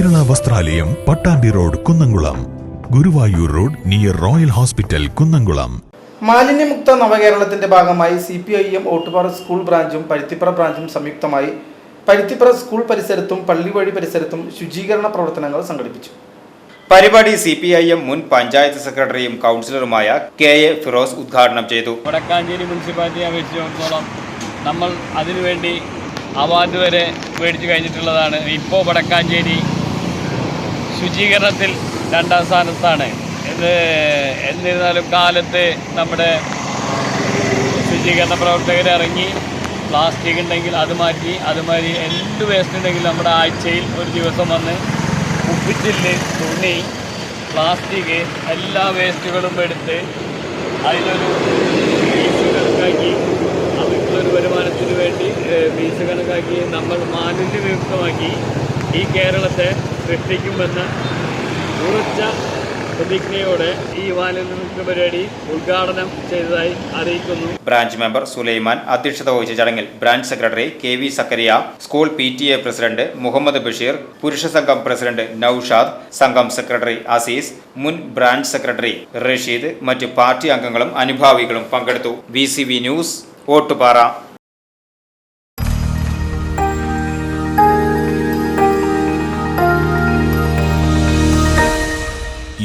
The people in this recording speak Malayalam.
വസ്ത്രാലയം Pattambi road Kunnamkulam. Guruvayur road near royal hospital Kunnamkulam. മാലിന്യമുക്ത നവകേരളത്തിന്റെ ഭാഗമായി C P I M Ottupara school ബ്രാഞ്ചും പരുത്തിപ്പുറ ബ്രാഞ്ചും സംയുക്തമായി പരുത്തിപ്പുറ സ്കൂൾ പരിസരത്തും പള്ളിവഴി പരിസരത്തും ശുചീകരണ പ്രവർത്തനങ്ങൾ സംഘടിപ്പിച്ചു. പരിപാടി സി പി ഐ എം മുൻ പഞ്ചായത്ത് സെക്രട്ടറിയും കൗൺസിലറുമായ കെ എ ഫിറോസ് ഉദ്ഘാടനം ചെയ്തു. വടക്കാഞ്ചേരി മുനിസിപ്പാലിറ്റിയെ അപേക്ഷിച്ചിടത്തോളം നമ്മൾ അതിനുവേണ്ടി അവാർഡ് വരെ മേടിച്ചു കഴിഞ്ഞിട്ടുള്ളതാണ്. ഇപ്പോൾ വടക്കാഞ്ചേരി ശുചീകരണത്തിൽ രണ്ടാം സ്ഥാനത്താണ്. ഇത് എന്നിരുന്നാലും കാലത്ത് നമ്മുടെ ശുചീകരണ പ്രവർത്തകർ ഇറങ്ങി പ്ലാസ്റ്റിക് ഉണ്ടെങ്കിൽ അത് മാറ്റി അതുമാതിരി എന്ത് വേസ്റ്റ് ഉണ്ടെങ്കിലും നമ്മുടെ ആഴ്ചയിൽ ഒരു ദിവസം വന്ന് ഉപ്പിച്ചില്ല് തുണി പ്ലാസ്റ്റിക് എല്ലാ വേസ്റ്റുകളും എടുത്ത് അതിനൊരു ഫീസ് കണക്കാക്കി അവർക്കുള്ളൊരു വരുമാനത്തിന് വേണ്ടി ഫീസ് കണക്കാക്കി നമ്മൾ മാലിന്യ വിമുക്തമാക്കി ഈ കേരളത്തെ സൃഷ്ടിക്കുമെന്ന ഉറച്ച പ്രതിജ്ഞയോടെ ഈ മാലിന്യവിമുക്ത പരിപാടി ഉദ്ഘാടനം ചെയ്തതായി അറിയിക്കുന്നു. ബ്രാഞ്ച് മെമ്പർ സുലൈമാൻ അധ്യക്ഷത വഹിച്ച ചടങ്ങിൽ branch secretary K V Zakariya school P T A president Muhammad Basheer പുരുഷ സംഘം പ്രസിഡന്റ് നൌഷാദ് സംഘം സെക്രട്ടറി അസീസ് മുൻ ബ്രാഞ്ച് സെക്രട്ടറി റഷീദ് മറ്റ് പാർട്ടി അംഗങ്ങളും അനുഭാവികളും പങ്കെടുത്തു. V news Ottupara.